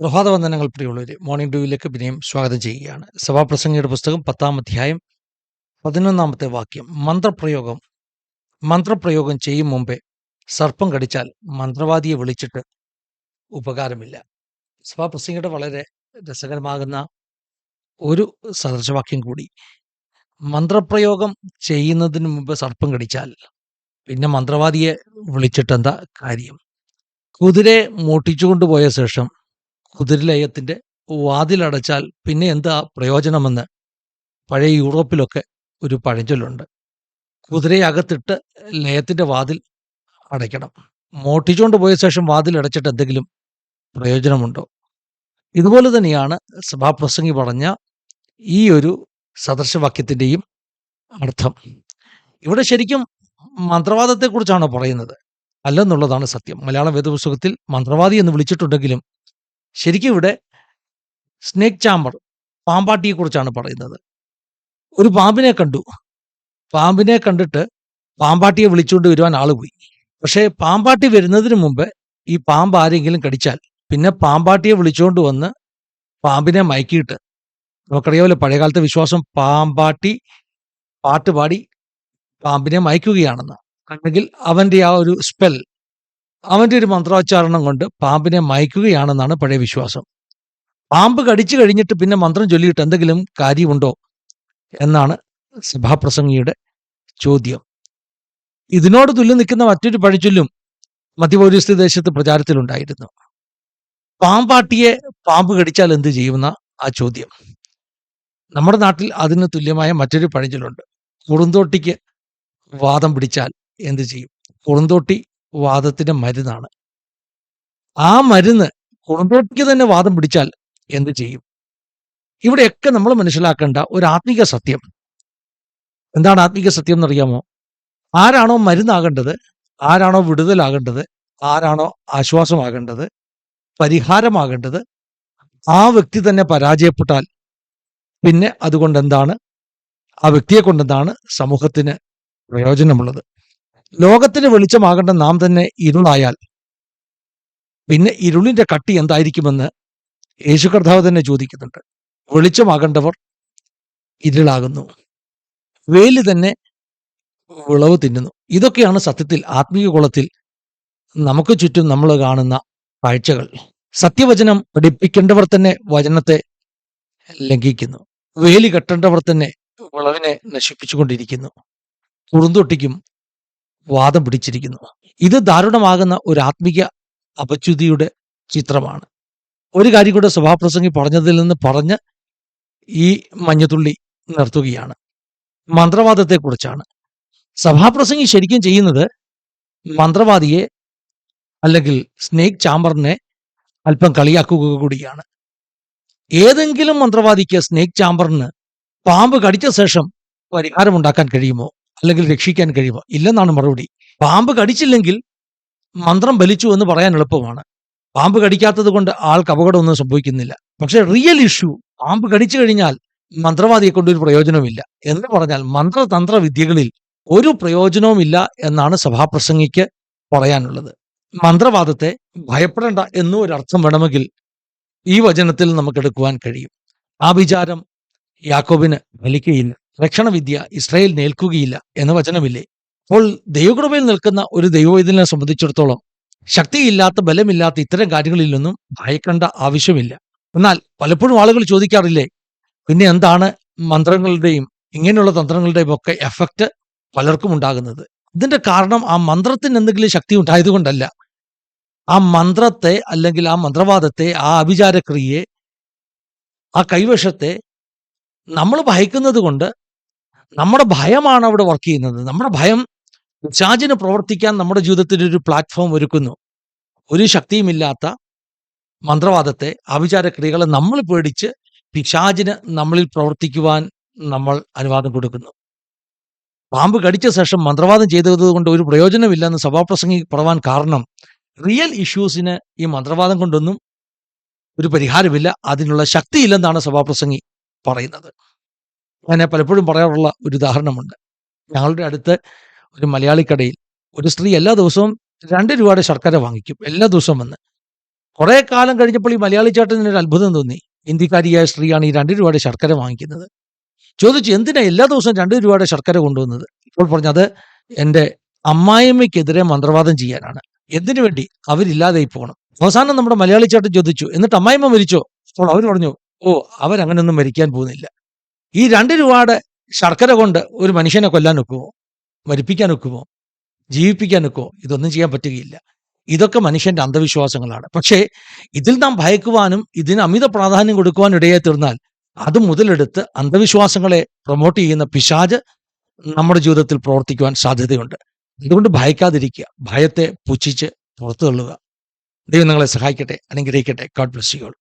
പ്രഭാതവന്ദനങ്ങൾ പ്രിയമുള്ളവരെ മോർണിംഗ് ഡ്യൂവിലേക്ക് പിന്നെയും സ്വാഗതം ചെയ്യുകയാണ്. സഭാപ്രസംഗിയുടെ പുസ്തകം പത്താം അധ്യായം പതിനൊന്നാമത്തെ വാക്യം. മന്ത്രപ്രയോഗം. മന്ത്രപ്രയോഗം ചെയ്യും മുമ്പേ സർപ്പം കടിച്ചാൽ മന്ത്രവാദിയെ വിളിച്ചിട്ട് ഉപകാരമില്ല. സഭാപ്രസംഗിയുടെ വളരെ രസകരമാകുന്ന ഒരു സദൃശവാക്യം കൂടി. മന്ത്രപ്രയോഗം ചെയ്യുന്നതിന് മുമ്പ് സർപ്പം കടിച്ചാൽ പിന്നെ മന്ത്രവാദിയെ വിളിച്ചിട്ട് എന്താ കാര്യം? കുതിരെ മൂട്ടിച്ചുകൊണ്ടുപോയ ശേഷം കുതിരലയത്തിന്റെ വാതിലടച്ചാൽ പിന്നെ എന്താ പ്രയോജനമെന്ന് പഴയ യൂറോപ്പിലൊക്കെ ഒരു പഴഞ്ചൊല്ലുണ്ട്. കുതിരയെ അകത്തിട്ട് ലയത്തിന്റെ വാതിൽ അടയ്ക്കണം. മോട്ടിച്ചുകൊണ്ട് പോയ ശേഷം വാതിൽ അടച്ചിട്ട് എന്തെങ്കിലും പ്രയോജനമുണ്ടോ? ഇതുപോലെ തന്നെയാണ് സഭാപ്രസംഗി പറഞ്ഞ ഈ ഒരു സദൃശവാക്യത്തിന്റെയും അർത്ഥം. ഇവിടെ ശരിക്കും മന്ത്രവാദത്തെക്കുറിച്ചാണോ പറയുന്നത്? അല്ലെന്നുള്ളതാണ് സത്യം. മലയാള വേദപുസ്തകത്തിൽ മന്ത്രവാദി എന്ന് വിളിച്ചിട്ടുണ്ടെങ്കിലും ശരിക്കും ഇവിടെ സ്നേക് ചാമ്പർ പാമ്പാട്ടിയെ കുറിച്ചാണ് പറയുന്നത്. ഒരു പാമ്പിനെ കണ്ടു. പാമ്പിനെ കണ്ടിട്ട് പാമ്പാട്ടിയെ വിളിച്ചുകൊണ്ട് വരുവാൻ ആൾ പോയി. പക്ഷേ പാമ്പാട്ടി വരുന്നതിന് മുമ്പ് ഈ പാമ്പ് ആരെങ്കിലും കടിച്ചാൽ പിന്നെ പാമ്പാട്ടിയെ വിളിച്ചുകൊണ്ട് വന്ന് പാമ്പിനെ മയക്കിയിട്ട് നമുക്കറിയാമല്ലോ പഴയകാലത്തെ വിശ്വാസം പാമ്പാട്ടി പാട്ടുപാടി പാമ്പിനെ മയക്കുകയാണെന്ന്. അല്ലെങ്കിൽ അവന്റെ ആ ഒരു സ്പെൽ അവന്റെ ഒരു മന്ത്രോച്ചാരണം കൊണ്ട് പാമ്പിനെ മയക്കുകയാണെന്നാണ് പഴയ വിശ്വാസം. പാമ്പ് കടിച്ചു കഴിഞ്ഞിട്ട് പിന്നെ മന്ത്രം ചൊല്ലിയിട്ട് എന്തെങ്കിലും കാര്യമുണ്ടോ എന്നാണ് സഭാപ്രസംഗിയുടെ ചോദ്യം. ഇതിനോട് തുല്യം നിൽക്കുന്ന മറ്റൊരു പഴിച്ചൊല്ലും മധ്യപൗരസ്ത്യ ദേശത്ത് പ്രചാരത്തിലുണ്ടായിരുന്നു. പാമ്പാട്ടിയെ പാമ്പ് കടിച്ചാൽ എന്ത് ചെയ്യുമെന്ന ആ ചോദ്യം. നമ്മുടെ നാട്ടിൽ അതിന് തുല്യമായ മറ്റൊരു പഴഞ്ചൊല്ലുണ്ട് കുറുന്തോട്ടിക്ക് വാദം പിടിച്ചാൽ എന്ത് ചെയ്യും? കുറുന്തോട്ടി വാദത്തിന്റെ മരുന്നാണ്. ആ മരുന്ന് കുടുംബത്തിക്ക് തന്നെ വാദം പിടിച്ചാൽ എന്ത് ചെയ്യും? ഇവിടെയൊക്കെ നമ്മൾ മനസ്സിലാക്കേണ്ട ഒരു ആത്മീക സത്യം. എന്താണ് ആത്മീക സത്യം എന്നറിയാമോ? ആരാണോ മരുന്നാകേണ്ടത് ആരാണോ വിടുതലാകേണ്ടത് ആരാണോ ആശ്വാസമാകേണ്ടത് പരിഹാരമാകേണ്ടത് ആ വ്യക്തി തന്നെ പരാജയപ്പെട്ടാൽ പിന്നെ അതുകൊണ്ട് എന്താണ് ആ വ്യക്തിയെ കൊണ്ടെന്താണ് സമൂഹത്തിന് പ്രയോജനമുള്ളത്. ലോകത്തിന് വെളിച്ചമാകേണ്ട നാം തന്നെ ഇരുളായാൽ പിന്നെ ഇരുളിന്റെ കട്ടി എന്തായിരിക്കുമെന്ന് യേശു കർത്താവ് തന്നെ ചോദിക്കുന്നുണ്ട്. വെളിച്ചമാകേണ്ടവർ ഇരുളാകുന്നു. വേലി തന്നെ വിളവ് തിന്നുന്നു. ഇതൊക്കെയാണ് സത്യത്തിൽ ആത്മീയ കുളത്തിൽ നമുക്ക് ചുറ്റും നമ്മൾ കാണുന്ന കാഴ്ചകൾ. സത്യവചനം പഠിപ്പിക്കേണ്ടവർ തന്നെ വചനത്തെ ലംഘിക്കുന്നു. വേലി കെട്ടേണ്ടവർ തന്നെ വിളവിനെ നശിപ്പിച്ചുകൊണ്ടിരിക്കുന്നു. കുറുന്തൊട്ടിക്കും വാദം പിടിച്ചിരിക്കുന്നു. ഇത് ദാരുണമാകുന്ന ഒരു ആത്മീയ അപച്യുതിയുടെ ചിത്രമാണ്. ഒരു കാര്യം കൂടെ സഭാപ്രസംഗി പറഞ്ഞതിൽ നിന്ന് പറഞ്ഞ് ഈ മഞ്ഞത്തുള്ളി നിർത്തുകയാണ്. മന്ത്രവാദത്തെക്കുറിച്ചാണ്. സഭാപ്രസംഗി ശരിക്കും ചെയ്യുന്നത് മന്ത്രവാദിയെ അല്ലെങ്കിൽ സ്നേക് ചാമ്പറിനെ അല്പം കളിയാക്കുക കൂടിയാണ്. ഏതെങ്കിലും മന്ത്രവാദിക്ക് സ്നേക് ചാമ്പറിന് പാമ്പ് കടിച്ച ശേഷം പരിഹാരമുണ്ടാക്കാൻ കഴിയുമോ? അല്ലെങ്കിൽ രക്ഷിക്കാൻ കഴിയുക ഇല്ലെന്നാണ് മറുപടി. പാമ്പ് കടിച്ചില്ലെങ്കിൽ മന്ത്രം ബലിച്ചു എന്ന് പറയാൻ എളുപ്പമാണ്. പാമ്പ് കടിക്കാത്തത് കൊണ്ട് ആൾക്ക് അപകടമൊന്നും സംഭവിക്കുന്നില്ല. പക്ഷെ റിയൽ ഇഷ്യൂ പാമ്പ് കടിച്ചു കഴിഞ്ഞാൽ മന്ത്രവാദിയെ കൊണ്ടൊരു പ്രയോജനവുമില്ല. എന്ന് പറഞ്ഞാൽ മന്ത്രതന്ത്ര വിദ്യകളിൽ ഒരു പ്രയോജനവുമില്ല എന്നാണ് സഭാപ്രസംഗിക്ക് പറയാനുള്ളത്. മന്ത്രവാദത്തെ ഭയപ്പെടേണ്ട എന്നും ഒരു അർത്ഥം വേണമെങ്കിൽ ഈ വചനത്തിൽ നമുക്ക് എടുക്കുവാൻ കഴിയും. ആ വിചാരം യാക്കോബിന് ഫലിക്കുകയില്ല രക്ഷണവിദ്യ ഇസ്രായേൽ നേൽക്കുകയില്ല എന്ന വചനമില്ലേ? അപ്പോൾ ദൈവകൃപയിൽ നിൽക്കുന്ന ഒരു ദൈവവൈദ്യനെ സംബന്ധിച്ചിടത്തോളം ശക്തിയില്ലാത്ത ബലമില്ലാത്ത ഇത്തരം കാര്യങ്ങളിലൊന്നും ഭയക്കേണ്ട ആവശ്യമില്ല. എന്നാൽ പലപ്പോഴും ആളുകൾ ചോദിക്കാറില്ലേ പിന്നെ എന്താണ് മന്ത്രങ്ങളുടെയും ഇങ്ങനെയുള്ള തന്ത്രങ്ങളുടെയും ഒക്കെ എഫക്റ്റ് പലർക്കും ഉണ്ടാകുന്നത്? ഇതിന്റെ കാരണം ആ മന്ത്രത്തിന് എന്തെങ്കിലും ശക്തി ഉണ്ടായതുകൊണ്ടല്ല. ആ മന്ത്രത്തെ അല്ലെങ്കിൽ ആ മന്ത്രവാദത്തെ ആ അഭിചാരക്രിയയെ ആ കൈവശത്തെ നമ്മൾ ഭയക്കുന്നത് കൊണ്ട് നമ്മുടെ ഭയമാണ് അവിടെ വർക്ക് ചെയ്യുന്നത്. നമ്മുടെ ഭയം പിശാചിന് പ്രവർത്തിക്കാൻ നമ്മുടെ ജീവിതത്തിൽ ഒരു പ്ലാറ്റ്ഫോം ഒരുക്കുന്നു. ഒരു ശക്തിയുമില്ലാത്ത മന്ത്രവാദത്തെ ആഭിചാരക്രിയകളെ നമ്മൾ പേടിച്ച് പിശാചിന് നമ്മളിൽ പ്രവർത്തിക്കുവാൻ നമ്മൾ അനുവാദം കൊടുക്കുന്നു. പാമ്പ് കടിച്ച ശേഷം മന്ത്രവാദം ചെയ്തതുകൊണ്ട് ഒരു പ്രയോജനമില്ലെന്ന് സഭാപ്രസംഗി പറവാൻ കാരണം റിയൽ ഇഷ്യൂസിന് ഈ മന്ത്രവാദം കൊണ്ടൊന്നും ഒരു പരിഹാരമില്ല. അതിനുള്ള ശക്തിയില്ലെന്നാണ് സഭാപ്രസംഗി പറയുന്നത്. ഞാൻ പലപ്പോഴും പറയാറുള്ള ഒരു ഉദാഹരണമുണ്ട്. ഞങ്ങളുടെ അടുത്ത് ഒരു മലയാളിക്കടയിൽ ഒരു സ്ത്രീ എല്ലാ ദിവസവും രണ്ട് രൂപയുടെ ശർക്കര വാങ്ങിക്കും എല്ലാ ദിവസവും വന്ന്. കുറേ കാലം കഴിഞ്ഞപ്പോൾ ഈ മലയാളി ചേട്ടന് ഒരു അത്ഭുതം തോന്നി. ഇന്ത്യക്കാരിയായ സ്ത്രീയാണ് ഈ രണ്ട് രൂപയുടെ ശർക്കര വാങ്ങിക്കുന്നത്. ചോദിച്ചു എന്തിനാ എല്ലാ ദിവസവും രണ്ട് രൂപയുടെ ശർക്കര കൊണ്ടുവന്നത്? ഇപ്പോൾ പറഞ്ഞത് എന്റെ അമ്മായിമ്മയ്ക്കെതിരെ മന്ത്രവാദം ചെയ്യാനാണ്. എന്തിനു വേണ്ടി? അവരില്ലാതെ പോകണം അവസാനം നമ്മുടെ മലയാളി ചേട്ടൻ ചോദിച്ചു എന്നിട്ട് അമ്മായിമ്മ മരിച്ചോ? അപ്പോൾ അവർ പറഞ്ഞു ഓ അവരങ്ങനൊന്നും മരിക്കാൻ പോകുന്നില്ല. ഈ രണ്ട് രൂപയുടെ ശർക്കര കൊണ്ട് ഒരു മനുഷ്യനെ കൊല്ലാൻ ഒക്കുമോ മരിപ്പിക്കാൻ ഒക്കുമോ ജീവിപ്പിക്കാൻ ഒക്കുമോ ഇതൊന്നും ചെയ്യാൻ പറ്റുകയില്ല. ഇതൊക്കെ മനുഷ്യന്റെ അന്ധവിശ്വാസങ്ങളാണ്. പക്ഷേ ഇതിൽ നാം ഭയക്കുവാനും ഇതിന് അമിത പ്രാധാന്യം കൊടുക്കുവാനും ഇടയായി തീർന്നാൽ അത് മുതലെടുത്ത് അന്ധവിശ്വാസങ്ങളെ പ്രൊമോട്ട് ചെയ്യുന്ന പിശാജ് നമ്മുടെ ജീവിതത്തിൽ പ്രവർത്തിക്കുവാൻ സാധ്യതയുണ്ട്. അതുകൊണ്ട് ഭയക്കാതിരിക്കുക. ഭയത്തെ പുച്ഛിച്ച് പുറത്തു തള്ളുക ദൈവം നിങ്ങളെ സഹായിക്കട്ടെ. അനുഗ്രഹിക്കട്ടെ. God bless you